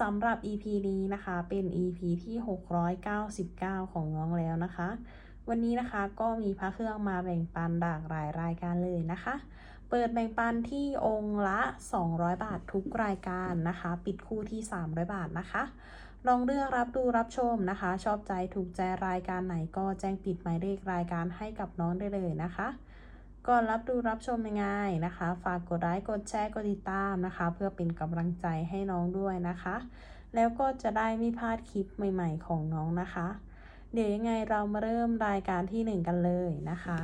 สำหรับ EP นี้นะคะเป็น EP ที่ 699 ของน้องแล้วนะคะ วันนี้นะคะก็มีพระเครื่องมาแบ่งปันหลากหลายรายการเลยนะคะ เปิดแบ่งปันที่องค์ละ 200 บาททุกรายการนะคะ ปิดคู่ที่ 300 บาทนะคะ ลองเลือกรับดูรับชมนะคะ ชอบใจถูกใจรายการไหนก็แจ้งปิดหมายเลขรายการให้กับน้องได้เลยนะคะ ก่อนรับดูรับชมยังไงนะคะ ฝากกดไลค์กดแชร์กดติดตามนะคะ เพื่อเป็นกำลังใจให้น้องด้วยนะคะ แล้วก็จะได้ไม่พลาดคลิปใหม่ๆของน้องนะคะ เดี๋ยวยังไงเรามาเริ่มรายการที่หนึ่งกันเลยนะคะ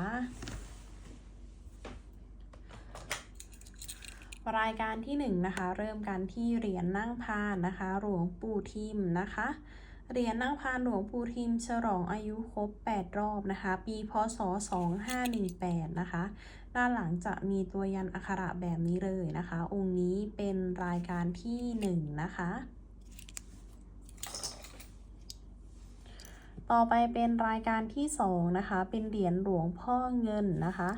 รายการที่หนึ่งนะคะ เริ่มกันที่เหรียญนั่งพานนะคะ หลวงปู่ทิมนะคะ เหรียญนั่งพานหลวงปู่ทิมฉลองอายุครบ 8 รอบนะคะ ปีพศ 2518 นะคะ ด้านหลังจะมีตัวยันอักขระแบบนี้เลยนะคะ องค์นี้เป็นรายการที่ 1 นะคะ ต่อไปเป็นรายการที่ 2 นะคะ เป็นเหรียญหลวงพ่อเงินนะคะ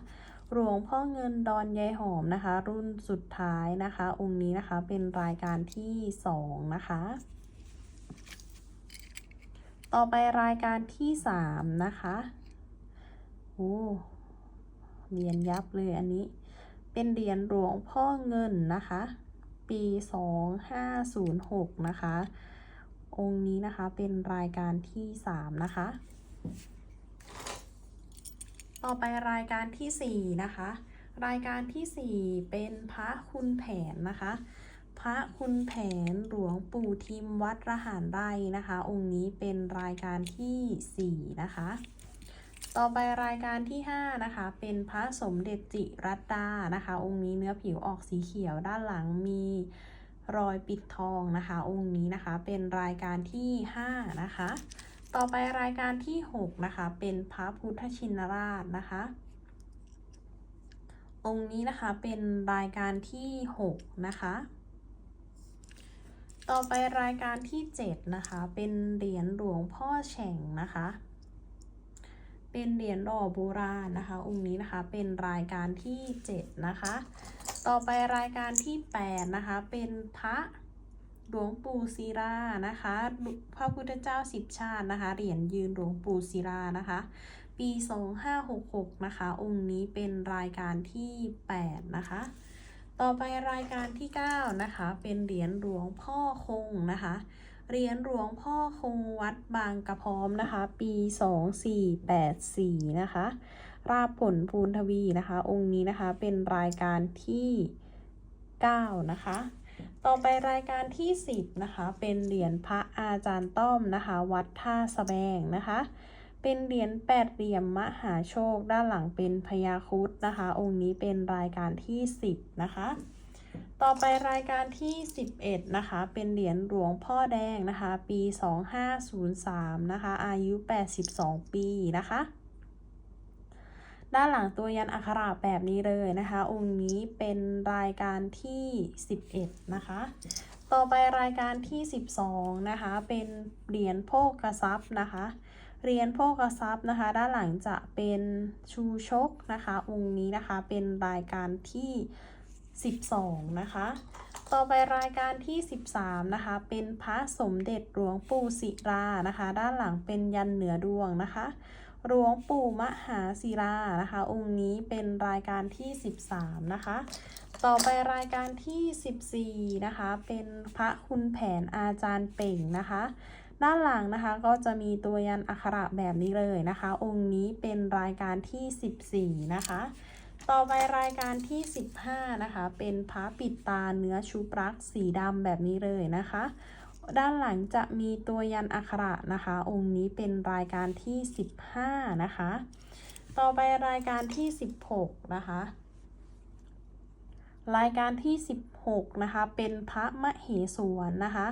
หลวงพ่อเงินดอนยายหอมนะคะ รุ่นสุดท้ายนะคะ องค์นี้นะคะเป็นรายการที่ 2 นะคะ ต่อไปรายการที่3นะคะโอ้เหรียญยับเลยอันนี้ เป็นเหรียญหลวงพ่อเงินนะคะ ปี2506นะคะ องค์นี้นะคะเป็นรายการที่3นะคะ ต่อไปรายการที่4นะคะ รายการที่4เป็นพระคุณแผนนะคะ ระคุณแผนหลวงปู่ทิมวัดระหารไร่นะคะ องค์นี้เป็นรายการที่ 4 นะคะ ต่อไปรายการที่ 5 นะคะ เป็นพระสมเด็จจิรัตดานะคะ องค์นี้เนื้อผิวออกสีเขียวด้านหลังมีรอยปิดทองนะคะ องค์นี้นะคะเป็นรายการที่ 5 นะคะ ต่อไปรายการที่ 6 นะคะ เป็นพระพุทธชินราชนะคะองค์นี้นะคะเป็นรายการที่ 6 นะคะ ต่อไปรายการที่ 7 นะคะ เป็นเหรียญหลวงพ่อแฉ่งนะคะ เป็นเหรียญหล่อโบราณนะคะ องค์นี้นะคะเป็นรายการที่ 7 นะคะ ต่อไปรายการที่ 8 นะคะ เป็นพระหลวงปู่ศิลานะคะ พระพุทธเจ้าสิบชาตินะคะ เหรียญยืนหลวงปู่ศิลานะคะ ปี 2566 นะคะ องค์นี้เป็นรายการที่ 8 นะคะ ต่อไปรายการที่ 9 นะคะ เป็นเหรียญหลวงพ่อคงนะคะเหรียญหลวงพ่อคงวัดบางกระพร้อมนะคะ ปี 2484 นะคะ ราบผลภูนทวีนะคะ องค์นี้นะคะเป็นรายการที่ 9 นะคะ ต่อไปรายการที่ 10 นะคะ เป็นเหรียญพระอาจารย์ต้อมนะคะ วัดท่าสะแบงนะคะ เป็นเหรียญแปดเหลี่ยมมหาโชค ด้านหลังเป็นพญาครุดนะคะ องค์นี้เป็นรายการที่ 10 นะคะ ต่อไปรายการที่ 11 นะคะ เป็นเหรียญหลวงพ่อแดงนะคะ ปี 2503 นะคะ อายุ 82 ปีนะคะด้านหลังตัวยันอักขระแบบนี้เลยนะคะ องค์นี้เป็นรายการที่ 11 นะคะ ต่อไปรายการที่ 12 นะคะ เป็นเหรียญโภกทรัพย์นะคะ เรียญโภกทรัพย์นะคะ ด้านหลังจะเป็นชูชกนะคะ องค์นี้นะคะเป็นรายการที่ 12 นะคะ ต่อไปรายการที่ 13 นะคะ เป็นพระสมเด็จหลวงปู่ศิรานะคะ ด้านหลังเป็นยันเหนือดวงนะคะหลวงปู่มหาศิลานะคะ องค์นี้เป็นรายการที่ 13 นะคะ ต่อไปรายการที่ 14 นะคะ เป็นพระคุณแผนอาจารย์เป่งนะคะ ด้านหลังนะคะก็จะมีตัวยันอักขระแบบนี้เลยนะคะ องค์นี้เป็นรายการที่ 14 นะคะ ต่อไปรายการที่ 15 นะคะ เป็นพระปิดตาเนื้อชุบรักสีดำแบบนี้เลยนะคะ ด้านหลังจะมีตัวยันอักขระนะคะ องค์นี้เป็นรายการที่ 15 นะคะ ต่อไปรายการที่ 16 นะคะรายการที่ 16 นะคะ เป็นพระมเหสวนนะคะ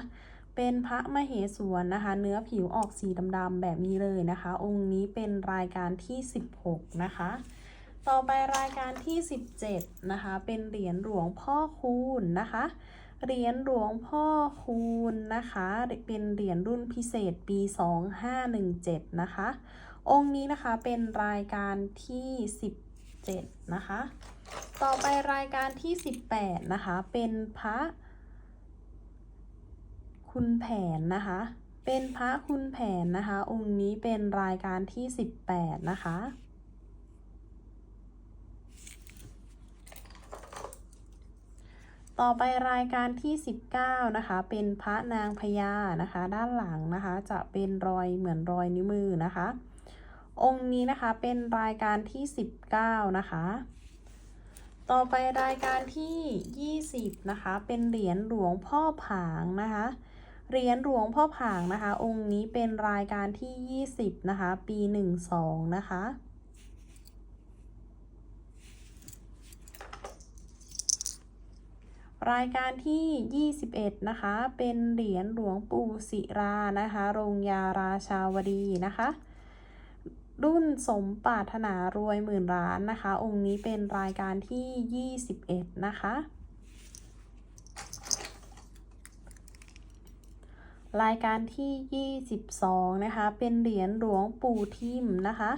เป็นพระมเหสวนนะคะ เนื้อผิวออกสีดำๆแบบนี้เลยนะคะ องค์นี้เป็นรายการที่ 16 นะคะ ต่อไปรายการที่ 17 นะคะ เป็นเหรียญหลวงพ่อคูณนะคะ เหรียญหลวงพ่อคูณนะคะ เป็นเหรียญรุ่นพิเศษปี 2517 นะคะ องค์นี้นะคะเป็นรายการที่ 17 นะคะ ต่อไปรายการที่ 18 นะคะ เป็นพระ คุณแผนนะคะ เป็นพระคุณแผนนะคะ องค์นี้เป็นรายการที่ 18 นะคะต่อไปรายการที่ 19 นะคะ เป็นพระนางพญานะคะ ด้านหลังนะคะ จะเป็นรอยเหมือนรอยนิ้วมือนะคะ องค์นี้นะคะเป็นรายการที่ 19 นะคะ ต่อไปรายการที่ 20 นะคะ เป็นเหรียญหลวงพ่อผางนะคะ เหรียญหลวงพ่อผางนะคะ องค์นี้เป็นรายการที่ 20 นะคะ ปี 12 นะคะรายการที่ 21 นะคะ เป็นเหรียญหลวงปู่ศิรานะคะ โรงยาราชาวดีนะคะ รุ่นสมปรารถนารวยหมื่นล้านนะคะ องค์นี้เป็นรายการที่ 21 นะคะ รายการที่ 22 นะคะ เป็นเหรียญหลวงปู่ทิมนะคะ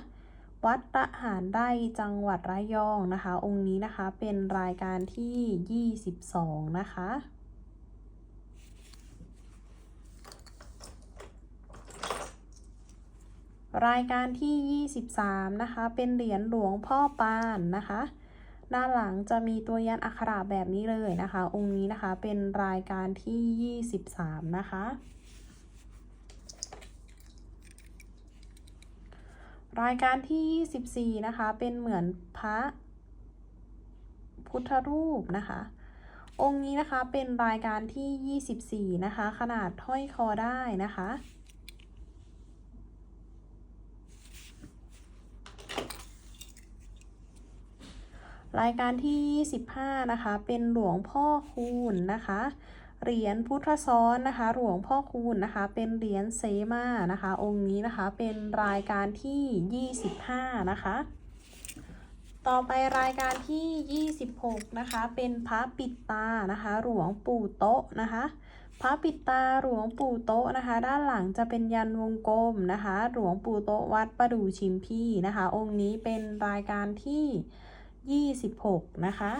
วัดระหารไร่จังหวัดระยองนะคะ องค์นี้นะคะเป็นรายการที่ 22 นะคะรายการที่ 23 นะคะ เป็นเหรียญหลวงพ่อปานนะคะ ด้านหลังจะมีตัวยันอักขระแบบนี้เลยนะคะ องค์นี้นะคะ เป็นรายการที่ 23 นะคะ รายการที่ 24 นะคะ เป็นเหมือนพระพุทธรูปนะคะ องค์นี้นะคะเป็นรายการที่ 24 นะคะ ขนาดห้อยคอได้นะคะ รายการที่ 25 นะคะ เป็นหลวงพ่อคูณนะคะ เหรียญพุทธซ้อนนะคะหลวงพ่อคูณนะคะ เป็นเหรียญเซมานะคะ องค์นี้นะคะเป็นรายการที่ 25 นะคะ ต่อไปรายการที่ 26 นะคะ เป็นพระปิดตานะคะ หลวงปู่โต๊ะนะคะพระปิดตาหลวงปู่โต๊ะนะคะ ด้านหลังจะเป็นยันวงกลมนะคะ หลวงปู่โต๊ะวัดประดู่ชิมพี่นะคะ องค์นี้เป็นรายการที่ 26 นะคะ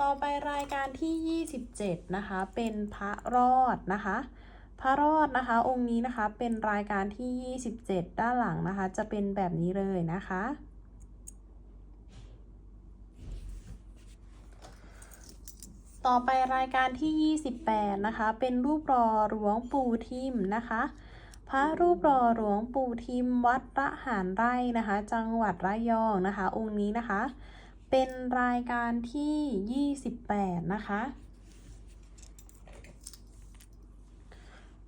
ต่อไปรายการที่ 27 นะคะ เป็นพระรอดนะคะ พระรอดนะคะ องค์นี้นะคะเป็นรายการที่ 27 ด้านหลังนะคะ จะเป็นแบบนี้เลยนะคะ ต่อไปรายการที่ 28 นะคะ เป็นรูปรอหลวงปู่ทิมนะคะ พระรูปรอหลวงปู่ทิมวัดระหารไร่นะคะ จังหวัดระยองนะคะ องค์นี้นะคะ เป็นรายการที่ 28 นะคะ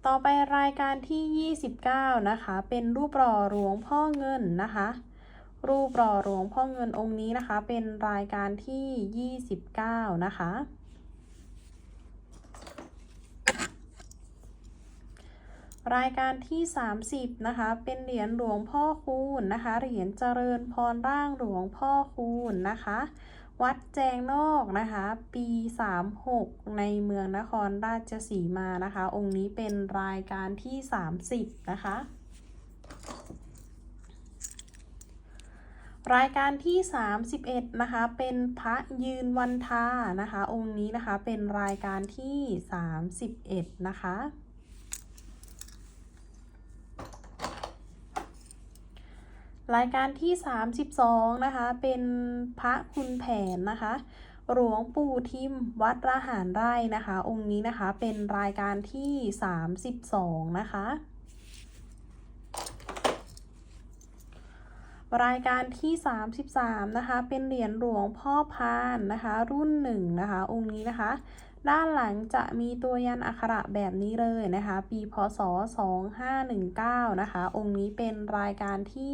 ต่อไปรายการที่ 29 นะคะ เป็นรูปรอหลวงพ่อเงินนะคะ รูปรอหลวงพ่อเงินองค์นี้นะคะ เป็นรายการที่ 29 นะคะ รายการที่ 30 นะคะ เป็นเหรียญหลวงพ่อคูณนะคะ เหรียญเจริญพรร่างหลวงพ่อคูณนะคะ วัดแจงนอกนะคะ ปี 36 ในเมืองนครราชสีมานะคะ องค์นี้เป็นรายการที่ 30 นะคะรายการที่ 31 นะคะ เป็นพระยืนวันทานะคะ องค์นี้นะคะ เป็นรายการที่ 31 นะคะ รายการที่ 32 นะคะ เป็นพระคุณแผนนะคะ หลวงปู่ทิมวัดระหารไร่นะคะ องค์นี้นะคะเป็นรายการที่ 32 นะคะ รายการที่ 33 นะคะ เป็นเหรียญหลวงพ่อพานนะคะ รุ่นหนึ่งนะคะ องค์นี้นะคะ ด้านหลังจะมีตัวยันอักขระแบบนี้เลยนะคะ ปีพศ 2519 นะคะ องค์นี้เป็นรายการที่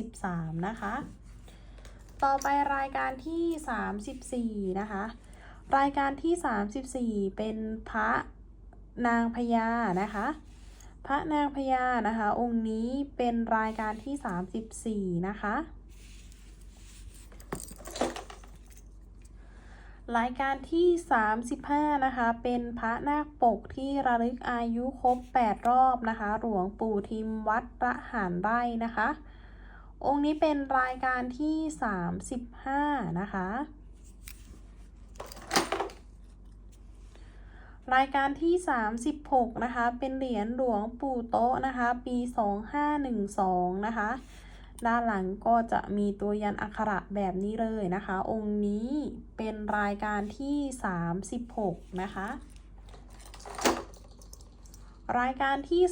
33 นะคะ ต่อไปรายการที่ 34 นะคะ รายการที่ 34 เป็นพระนางพญานะคะ พระนางพญานะคะ องค์นี้เป็นรายการที่ 34 นะคะ รายการที่ 35 นะคะ เป็นพระนาคปกที่ระลึกอายุครบ 8 รอบนะคะ หลวงปู่ทิมวัดระหารไร่นะคะ องค์นี้เป็นรายการที่ 35 นะคะ รายการที่ 36 นะคะ เป็นเหรียญหลวงปู่โตะนะคะ ปี 2512 นะคะ ด้านหลังก็จะมีตัวยันอักขระแบบนี้เลยนะคะ องค์นี้เป็นรายการที่ 36 นะคะ รายการที่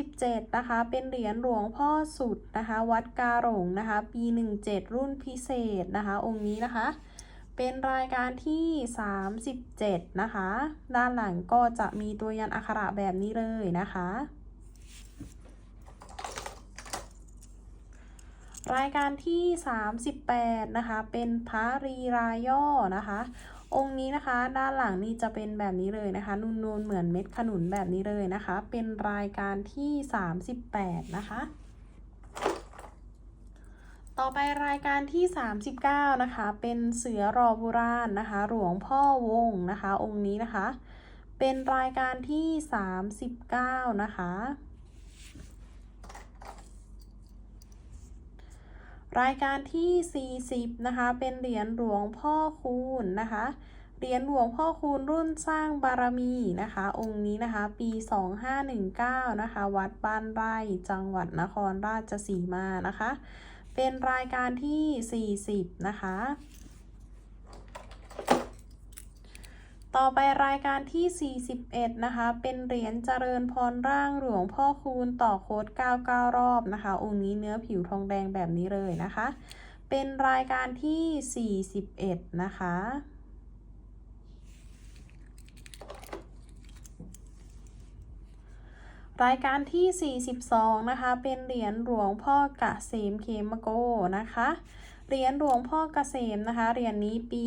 37 นะคะ เป็นเหรียญหลวงพ่อสุดนะคะ วัดกาหลงนะคะ ปี 17 รุ่นพิเศษนะคะ องค์นี้นะคะ เป็นรายการที่ 37 นะคะ ด้านหลังก็จะมีตัวยันอักขระแบบนี้เลยนะคะ รายการที่ 38 นะคะ เป็นพระรีรายย่อนะคะ องค์นี้นะคะด้านหลังนี่จะเป็นแบบนี้เลยนะคะ นูนๆเหมือนเม็ดขนุนแบบนี้เลยนะคะ เป็นรายการที่ 38 นะคะ ต่อไปรายการที่ 39 นะคะ เป็นเสือรอโบราณนะคะ หลวงพ่อวงนะคะ องค์นี้นะคะ เป็นรายการที่ 39 นะคะ รายการที่ 40 นะคะ เป็นเหรียญหลวงพ่อคูณนะคะ เหรียญหลวงพ่อคูณรุ่นสร้างบารมีนะคะ องค์นี้นะคะ ปี 2519 นะคะ วัดบ้านไร่จังหวัดนครราชสีมานะคะ เป็นรายการที่ 40 นะคะ ต่อไปรายการที่ 41 นะคะ เป็นเหรียญเจริญพรร่างหลวงพ่อคูณต่อโค้ด99 รอบนะคะ องค์นี้เนื้อผิวทองแดงแบบนี้เลยนะคะ เป็นรายการที่ 41 นะคะรายการที่ 42 นะคะ เป็นเหรียญหลวงพ่อกะเกษมเคมโกนะคะ เหรียญหลวงพ่อเกษมนะคะ เหรียญนี้ปี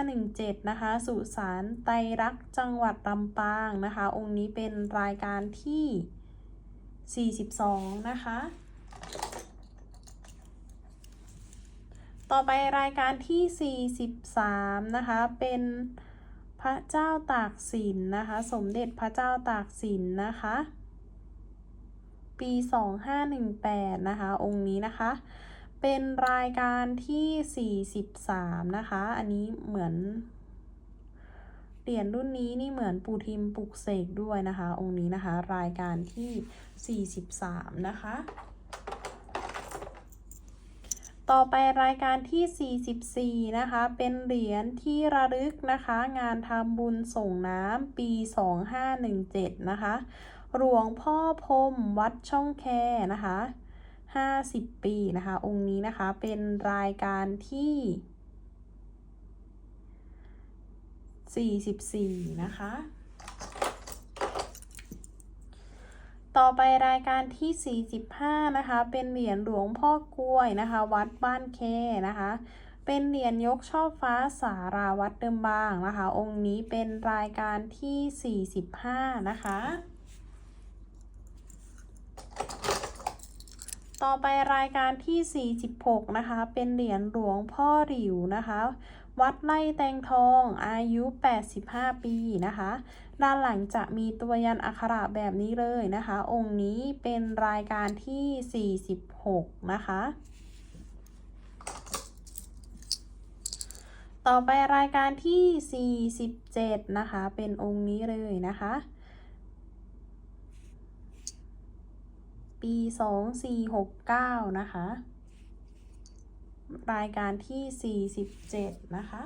2517 นะคะ สุสานไตรรักจังหวัดลำปางนะคะ องค์นี้เป็นรายการที่ 42 นะคะ ต่อไปรายการที่ 43 นะคะ เป็นพระเจ้าตากสินนะคะ สมเด็จพระเจ้าตากสินนะคะ ปี 2518 นะคะ องค์นี้นะคะ เป็นรายการที่ 43 นะคะ อันนี้เหมือนเหรียญรุ่นนี้นี่เหมือนปูทิมปลุกเสกด้วยนะคะ องค์นี้นะคะ รายการที่ 43 นะคะ ต่อไปรายการที่ 44 นะคะ เป็นเหรียญที่ระลึกนะคะ งานทำบุญส่งน้ำปี 2517 นะคะ หลวงพ่อพรมวัดช่องแคนะคะ 50 ปีนะคะ องค์นี้นะคะเป็นรายการที่ 44 นะคะ ต่อไปรายการที่ 45 นะคะ เป็นเหรียญหลวงพ่อกล้วยนะคะ วัดบ้านแคนะคะ เป็นเหรียญยกช่อฟ้าสาราวัดเดิมบางนะคะ องค์นี้เป็นรายการที่ 45 นะคะ ต่อไปรายการที่ 46 นะคะ เป็นเหรียญหลวงพ่อหลิวนะคะ วัดไร่แตงทองอายุ 85 ปีนะคะ ด้านหลังจะมีตัวยันอักขระแบบนี้เลยนะคะ องค์นี้เป็นรายการที่ 46 นะคะต่อไปรายการที่ 47 นะคะ เป็นองค์นี้เลยนะคะ ปี 2469 นะคะ รายการที่ 47 นะคะ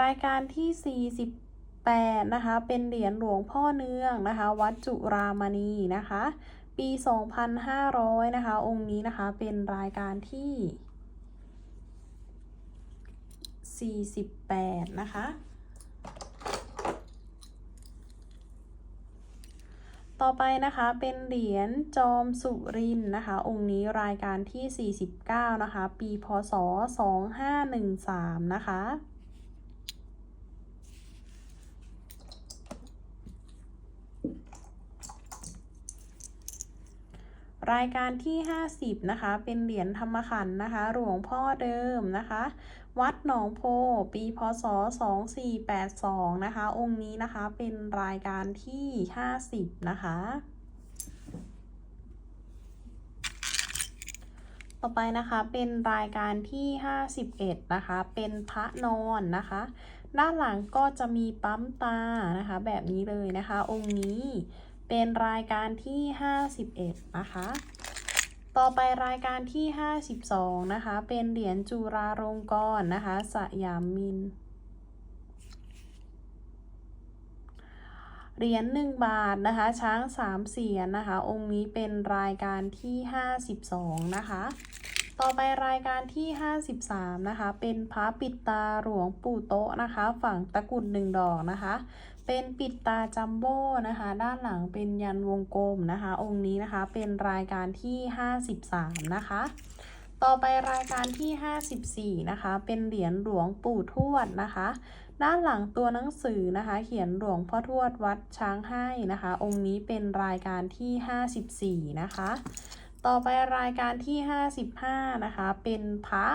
รายการที่ 48 นะคะ เป็นเหรียญหลวงพ่อเนืองนะคะ วัดจุรามณีนะคะ ปี 2500 นะคะ องค์นี้นะคะ เป็นรายการที่ 48 นะคะ ต่อไปนะคะเป็นเหรียญจอมสุรินนะคะ องค์นี้รายการที่ 49 นะคะ ปีพศ 2513 นะคะรายการที่ 50 นะคะ เป็นเหรียญธรรมขันนะคะ หลวงพ่อเดิมนะคะ วัดหนองโพ ปีพศ 2482 นะคะ องค์นี้นะคะเป็นรายการที่ 50 นะคะ ต่อไปนะคะเป็นรายการที่ 51 นะคะ เป็นพระนอนนะคะ ด้านหลังก็จะมีปั๊มตานะคะ แบบนี้เลยนะคะ องค์นี้เป็นรายการที่ 51 นะคะ ต่อไปรายการที่ 52 นะคะ เป็นเหรียญจุฬาลงกรณ์นะคะสยามมิน เหรียญ1บาทนะคะ ช้าง3เสียนนะคะ องค์นี้เป็นรายการที่ 52 นะคะ ต่อไปรายการที่ 53 นะคะ เป็นพระปิดตาหลวงปู่โตะนะคะ ฝั่งตะกุดหนึ่งดอกนะคะ เป็นปิดตาจัมโบ้นะคะ ด้านหลังเป็นยันวงกลมนะคะ องค์นี้นะคะเป็นรายการที่ 53 นะคะ ต่อไปรายการที่ 54 นะคะ เป็นเหรียญหลวงปู่ทวดนะคะ ด้านหลังตัวหนังสือนะคะ เขียนหลวงพ่อทวดวัดช้างให้นะคะ องค์นี้เป็นรายการที่ 54 นะคะ ต่อไปรายการที่ 55 นะคะ เป็นพระ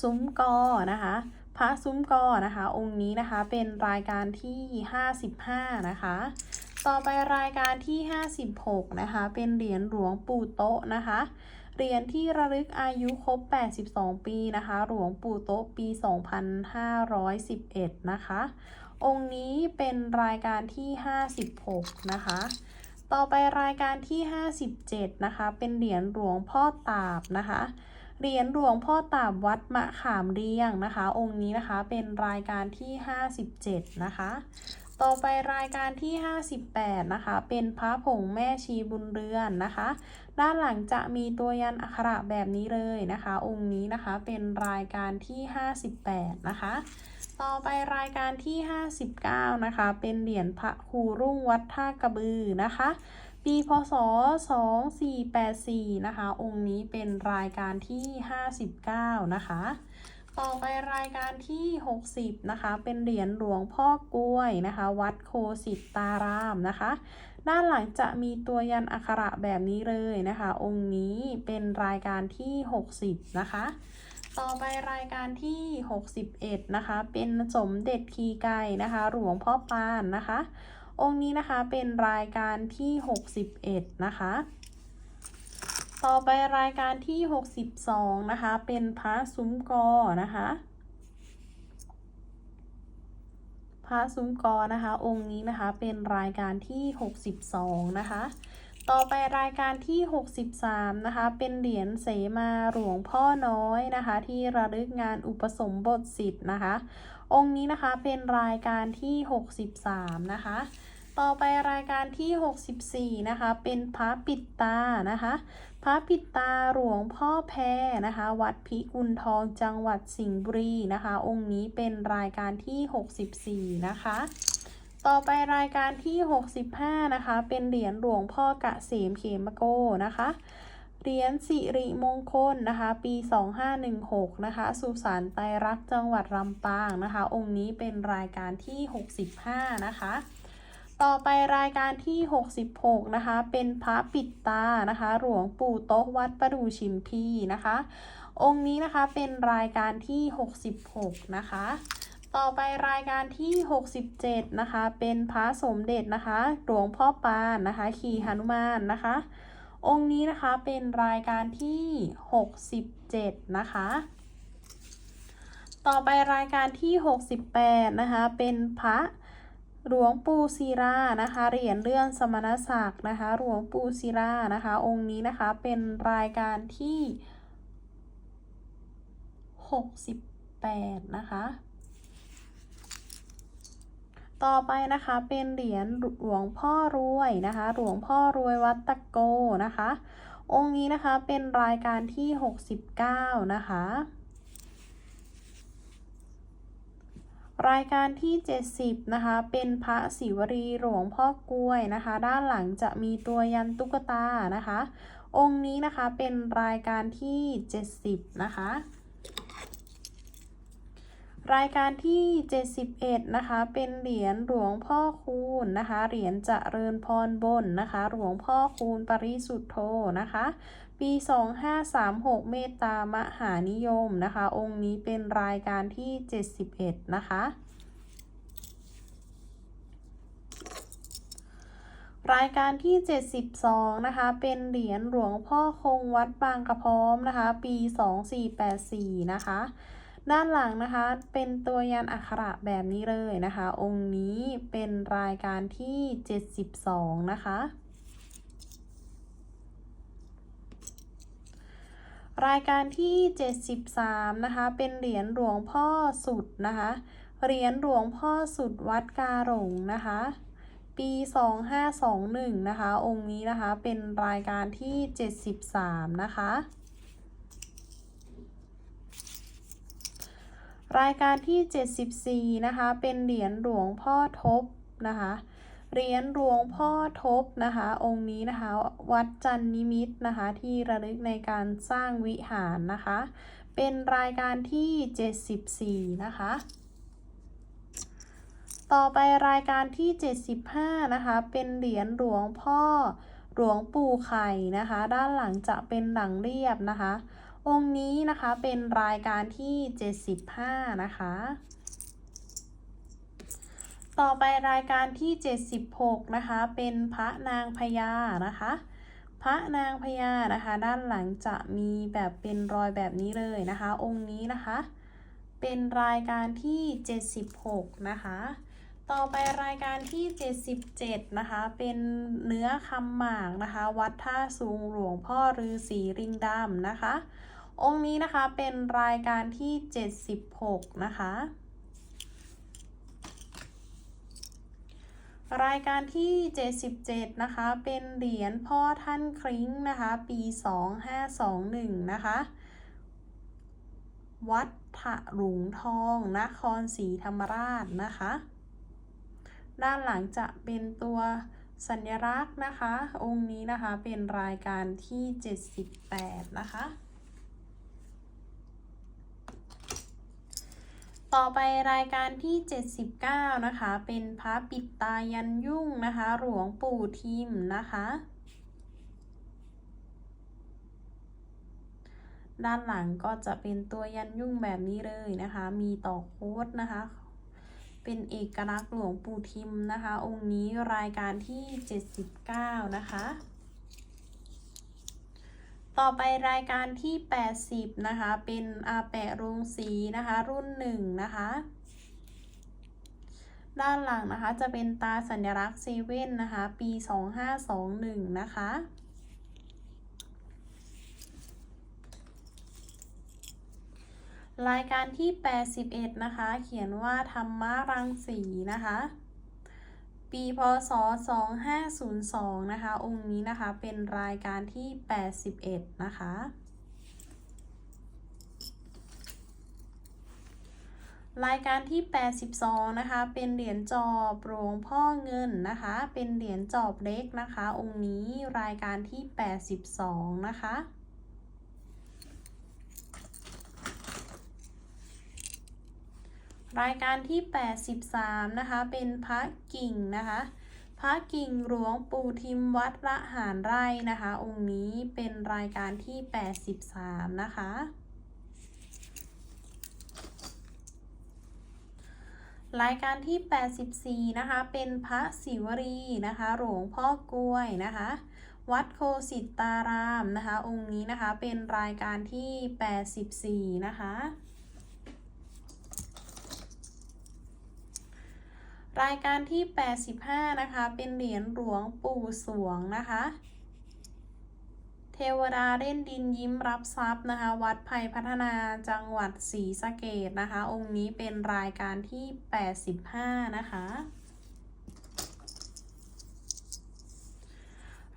ซุ้มกอนะคะ พระซุ้มกอนะคะ องค์นี้นะคะเป็นรายการที่ 55 นะคะ ต่อไปรายการที่ 56 นะคะ เป็นเหรียญหลวงปู่โต๊ะนะคะ เหรียญที่ระลึกอายุครบ 82 ปีนะคะ หลวงปู่โต๊ะปี 2511 นะคะ องค์นี้เป็นรายการที่ 56 นะคะต่อไปรายการที่ 57 นะคะ เป็นเหรียญหลวงพ่อตาบนะคะ เหรียญหลวงพ่อตาบวัดมะขามเรียงนะคะ องค์นี้นะคะเป็นรายการที่ 57 นะคะ ต่อไปรายการที่ 58 นะคะ เป็นพระผงแม่ชีบุญเรือนนะคะ ด้านหลังจะมีตัวยันอักขระแบบนี้เลยนะคะ องค์นี้นะคะเป็นรายการที่ 58 นะคะต่อไปรายการที่ 59 นะคะ เป็นเหรียญพระครูรุ่งวัดท่ากระบือนะคะ ปีพศ 2484 นะคะ องค์นี้เป็นรายการที่ 59 นะคะ ต่อไปรายการที่ 60 นะคะ เป็นเหรียญหลวงพ่อกล้วยนะคะ วัดโคสิตารามนะคะ ด้านหลังจะมีตัวยันอักขระแบบนี้เลยนะคะ องค์นี้เป็นรายการที่ 60 นะคะต่อไปรายการที่ 61 นะคะ เป็นสมเด็จทีไก่นะคะ หลวงพ่อปานนะคะ องค์นี้นะคะเป็นรายการที่ 61 นะคะ ต่อไปรายการที่ 62 นะคะ เป็นพระซุ้มกอนะคะพระซุ้มกอนะคะ องค์นี้นะคะเป็นรายการที่ 62 นะคะ ต่อไปรายการที่ 63 นะคะ เป็นเหรียญเสมาหลวงพ่อน้อยนะคะ ที่ระลึกงานอุปสมบทสิทธิ์นะคะ องค์นี้นะคะเป็นรายการที่ 63 นะคะ ต่อไปรายการที่ 64 นะคะ เป็นพระปิดตานะคะ พระปิดตาหลวงพ่อแพรนะคะ วัดพิกุลทองจังหวัดสิงห์บุรีนะคะ องค์นี้เป็นรายการที่ 64 นะคะ ต่อไปรายการที่ 65 นะคะ เป็นเหรียญหลวงพ่อกะเสมเขมโกนะคะเหรียญสิริมงคลนะคะ ปี 2516 นะคะ สุสานไตรรักจังหวัดลำปางนะคะ องค์นี้เป็นรายการที่ 65 นะคะ ต่อไปรายการที่ 66 นะคะ เป็นพระปิดตานะคะ หลวงปู่โต๊ะวัดประดูชิมพีนะคะ องค์นี้นะคะเป็นรายการที่ 66 นะคะ ต่อไปรายการที่ 67 นะคะ เป็นพระสมเด็จนะคะ หลวงพ่อปานนะคะ ขี่หนุมานนะคะ องค์นี้นะคะเป็นรายการที่ 67 นะคะต่อไปรายการที่ 68 นะคะ เป็นพระ หลวงปู่ศิรานะคะเหรียญเลื่อนสมณศักดิ์นะคะ หลวงปู่ศิรานะคะ องค์นี้นะคะเป็นรายการที่ 68 นะคะ ต่อไปนะคะเป็นเหรียญหลวงพ่อรวยนะคะ หลวงพ่อรวยวัดตะโกนะคะ องค์นี้นะคะเป็นรายการที่ 69 นะคะ รายการที่ 70 นะคะ เป็นพระศิวรีหลวงพ่อกล้วยนะคะ ด้านหลังจะมีตัวยันตุ๊กตานะคะ องค์นี้นะคะเป็นรายการที่ 70 นะคะ รายการที่ 71 นะคะ เป็นเหรียญหลวงพ่อคูณนะคะ เหรียญจเจริญพรบนนะคะ หลวงพ่อคูณปริสุทธโธนะคะ ปี 2536 เมตตามหานิยมนะคะ องค์นี้เป็นรายการที่ 71 นะคะ รายการที่ 72 นะคะ เป็นเหรียญหลวงพ่อคงวัดบางกระพร้อมนะคะ ปี 2484 นะคะ ด้านหลังนะคะ เป็นตัวยันอักขระแบบนี้เลยนะคะ องค์นี้เป็นรายการที่ 72 นะคะ รายการที่ 73 นะคะ เป็นเหรียญหลวงพ่อสุดนะคะ เหรียญหลวงพ่อสุดวัดกาหลงนะคะ ปี 2521 นะคะ องค์นี้นะคะ เป็นรายการที่ 73 นะคะ รายการที่ 74 นะคะ เป็นเหรียญหลวงพ่อทบนะคะ เหรียญหลวงพ่อทบนะคะ องค์นี้นะคะ วัดจันนิมิตนะคะ ที่ระลึกในการสร้างวิหารนะคะ เป็นรายการที่ 74 นะคะ ต่อไปรายการที่ 75 นะคะ เป็นเหรียญหลวงพ่อหลวงปู่ไข่นะคะ ด้านหลังจะเป็นหลังเรียบนะคะ องค์นี้นะคะเป็นรายการที่ 75 นะคะ ต่อไปรายการที่ 76 นะคะ เป็นพระนางพญานะคะ พระนางพญานะคะ ด้านหลังจะมีแบบเป็นรอยแบบนี้เลยนะคะ องค์นี้นะคะ เป็นรายการที่ 76 นะคะ ต่อไปรายการที่ 77 นะคะ เป็นเนื้อคำหมากนะคะ วัดท่าสูงหลวงพ่อฤาษีริงดำนะคะ องค์นี้นะคะเป็นรายการที่ 76 นะคะ รายการที่ 77 นะคะ เป็นเหรียญพ่อท่านคริ้งนะคะ ปี 2521 นะคะ วัดถะหลุงทอง นครศรีธรรมราชนะคะ ด้านหลังจะเป็นตัวสัญลักษณ์นะคะ องค์นี้นะคะเป็นรายการที่ 78 นะคะ ต่อไปรายการที่ 79 นะคะ เป็นพระปิดตายันยุ่งนะคะ หลวงปู่ทิมนะคะ ด้านหลังก็จะเป็นตัวยันยุ่งแบบนี้เลยนะคะ มีต่อโค้ดนะคะ เป็นเอกลักษณ์หลวงปู่ทิมนะคะ องค์นี้รายการที่ 79 นะคะ ต่อไปรายการที่ 80 นะคะ เป็นอาแปะโรงสีนะคะ รุ่นหนึ่งนะคะ ด้านหลังนะคะจะเป็นตาสัญลักษณ์เซเว่นนะคะ ปี 2521 นะคะรายการที่ 81 นะคะ เขียนว่าธรรมรังสีนะคะ ปีพศ 2502 นะคะ องค์นี้นะคะเป็นรายการที่ 81 นะคะ รายการที่ 82 นะคะ เป็นเหรียญจอบหลวงพ่อเงินนะคะ เป็นเหรียญจอบเล็กนะคะ องค์นี้รายการที่ 82 นะคะ รายการที่ 83 นะคะ เป็นพระกิ่งนะคะ พระกิ่งหลวงปู่ทิมวัดละหารไร่นะคะ องค์นี้เป็นรายการที่ 83 นะคะ รายการที่ 84 นะคะ เป็นพระศิวรีนะคะ หลวงพ่อกล้วยนะคะวัดโคสิตารามนะคะ องค์นี้นะคะเป็นรายการที่ 84 นะคะ รายการที่ 85 นะคะ เป็นเหรียญหลวงปู่สวงนะคะ เทวดาเล่นดินยิ้มรับทรัพย์นะคะ วัดภัยพัฒนาจังหวัดศรีสะเกดนะคะ องค์นี้เป็นรายการที่ 85 นะคะ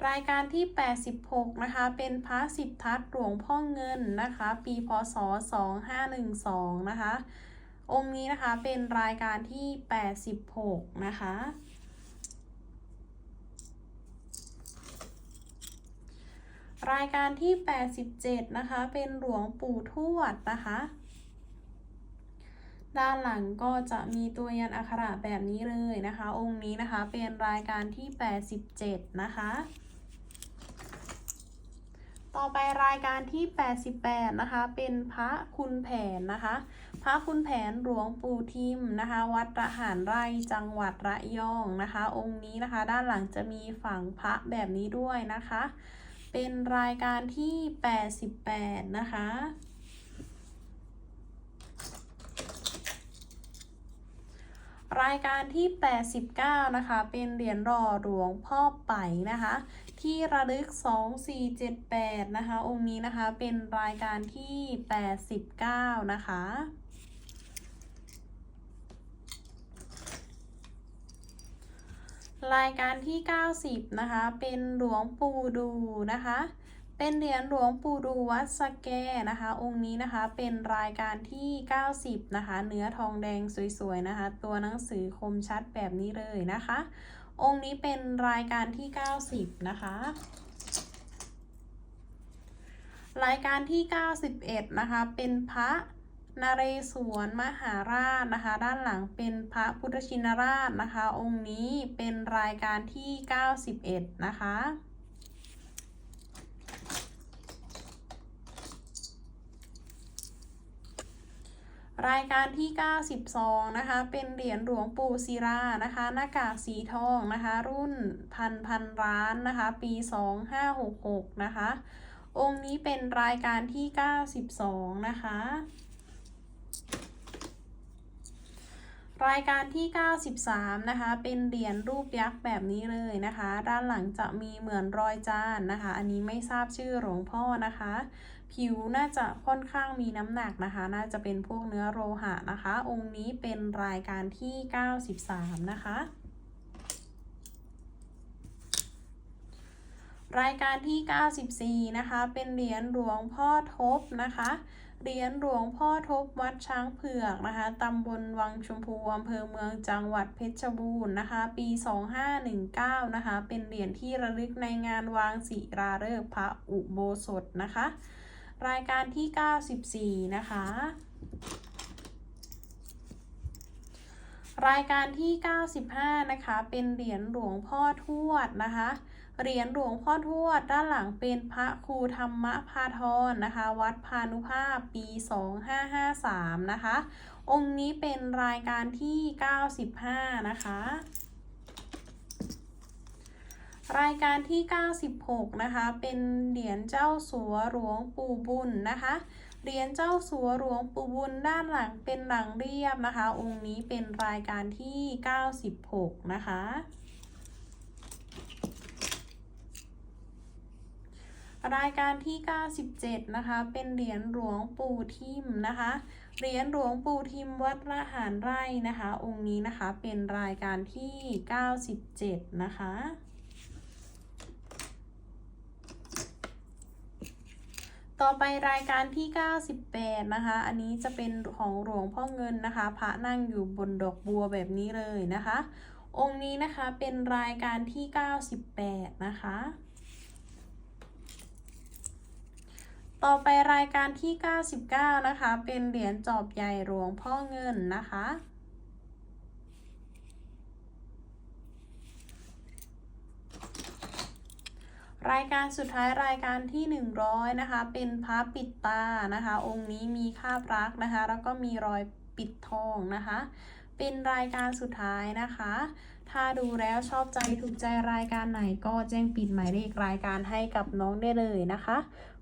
รายการที่ 86 นะคะ เป็นพระสิทธัตถ์หลวงพ่อเงินนะคะ ปีพศ 2512 นะคะ องค์นี้นะคะเป็นรายการที่ 86 นะคะ รายการที่ 87 นะคะ เป็นหลวงปู่ทวดนะคะ ด้านหลังก็จะมีตัวยันอักขระแบบนี้เลยนะคะ องค์นี้นะคะเป็นรายการที่ 87 นะคะต่อไปรายการที่ 88 นะคะ เป็นพระคุณแผนนะคะ พระคุณแผนหลวงปู่ทิมนะคะ วัดระหารไร่จังหวัดระยองนะคะ องค์นี้นะคะ ด้านหลังจะมีฝั่งพระแบบนี้ด้วยนะคะ เป็นรายการที่ 88 นะคะรายการที่ 89 นะคะ เป็นเหรียญรอหลวงพ่อไปนะคะ ที่ระลึก 2478 นะคะ องค์นี้นะคะ เป็นรายการที่ 89 นะคะ รายการที่ 90 นะคะ เป็นหลวงปู่ดูนะคะ เป็นเหรียญหลวงปู่ดูวัดสแกนะคะ องค์นี้นะคะเป็นรายการที่ 90 นะคะ เนื้อทองแดงสวยๆนะคะ ตัวหนังสือคมชัดแบบนี้เลยนะคะ องค์นี้เป็นรายการที่ 90 นะคะรายการที่ 91 นะคะ เป็นพระ นเรศวรมหาราชนะคะ ด้านหลังเป็นพระพุทธชินราชนะคะ องค์นี้เป็นรายการที่ 91 นะคะรายการที่ 92 นะคะ เป็นเหรียญหลวงปู่ศิรา นะคะ หน้ากากสีทอง นะคะ รุ่นพันพันร้านนะคะ ปี 2566 นะคะ องค์นี้เป็นรายการที่ 92 นะคะ รายการที่ 93 นะคะ เป็นเหรียญรูปยักษ์แบบนี้เลยนะคะ ด้านหลังจะมีเหมือนรอยจานนะคะ อันนี้ไม่ทราบชื่อหลวงพ่อนะคะ ผิวน่าจะค่อนข้างมีน้ำหนักนะคะ น่าจะเป็นพวกเนื้อโลหะนะคะ องค์นี้เป็นรายการที่ 93 นะคะ รายการที่ 94 นะคะ เป็นเหรียญหลวงพ่อทบนะคะ เหรียญหลวงพ่อทบวัดช้างเผือกนะคะตำบลวังชมพูอำเภอเมืองจังหวัดเพชรบูรณ์นะคะ ปี 2519 นะคะ เป็นเหรียญที่ระลึกในงานวางศิราฤกษ์พระอุโบสถนะคะ รายการที่ 94 นะคะ รายการที่ 95 นะคะ เป็นเหรียญหลวงพ่อทวดนะคะ เหรียญหลวงพ่อทวดด้านหลังเป็นพระครูธรรมพาทรนะคะ วัดพานุภาพปี 2553 นะคะ องค์นี้เป็นรายการที่ 95 นะคะ รายการที่ 96 นะคะ เป็นเหรียญเจ้าสัวหลวงปู่บุญนะคะเหรียญเจ้าสัวหลวงปู่บุญด้านหลังเป็นหลังเรียบนะคะ องค์นี้เป็นรายการที่ 96 นะคะ รายการที่ 97 นะคะ เป็นเหรียญหลวงปู่ทิมนะคะ เหรียญหลวงปู่ทิมวัดระหารไร่นะคะ องค์นี้นะคะเป็นรายการที่ 97 นะคะต่อไปรายการที่ 98 นะคะ อันนี้จะเป็นของหลวงพ่อเงินนะคะ พระนั่งอยู่บนดอกบัวแบบนี้เลยนะคะ องค์นี้นะคะเป็นรายการที่ 98 นะคะ ต่อไปรายการที่ 99 นะคะ เป็นเหรียญจอบใหญ่หลวงพ่อเงินนะคะ รายการสุดท้ายรายการที่ 100 นะคะ เป็นพระปิดตานะคะ องค์นี้มีคาบรักนะคะ แล้วก็มีรอยปิดทองนะคะ เป็นรายการสุดท้ายนะคะ ถ้าดูแล้วชอบใจถูกใจรายการไหนก็แจ้งปิดหมายเลขรายการให้กับน้องได้เลยนะคะ